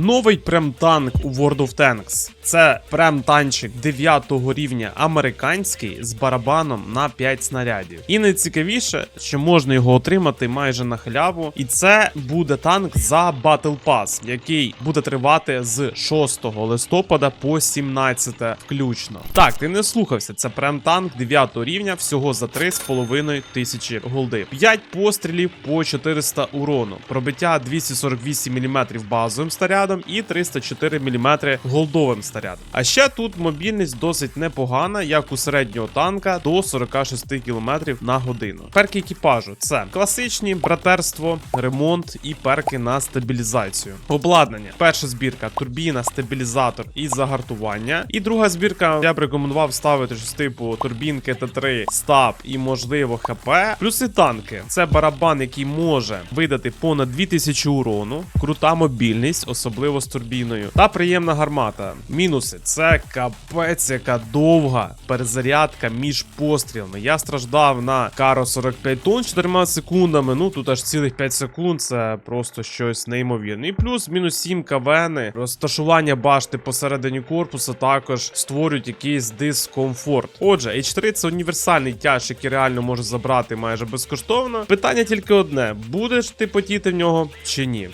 Новий прем-танк у World of Tanks. Це прем-танчик 9 рівня американський з барабаном на 5 снарядів. І найцікавіше, що можна його отримати майже на халяву. І це буде танк за Battle Pass, який буде тривати з 6 листопада по 17 включно. Так, ти не слухався, це прем-танк 9 рівня всього за 3,5 тисячі голди. 5 пострілів по 400 урону. Пробиття 248 мм базовим снарядом і 304 мм голдовим снарядом. А ще тут мобільність досить непогана, як у середнього танка до 46 км на годину. Перки екіпажу це класичні братерство, ремонт і перки на стабілізацію. Обладнання. Перша збірка турбіна, стабілізатор і загартування. І друга збірка я б рекомендував ставити щось типу турбінки Т3, стаб і можливо ХП. Плюси танки. Це барабан, який може видати понад 2000 урону, крута мобільність, особливо з турбіною, та приємна гармата. Мінуси це капець, яка довга перезарядка між пострілами. Я страждав на Каро 45 тонн 4 секундами. Ну тут аж цілих 5 секунд. Це просто щось неймовірне. І плюс мінус 7 КВН, розташування башти посередині корпусу також створюють якийсь дискомфорт. Отже, H3 це універсальний тяж, який реально може забрати майже безкоштовно. Питання тільки одне: будеш ти потіти в нього чи ні?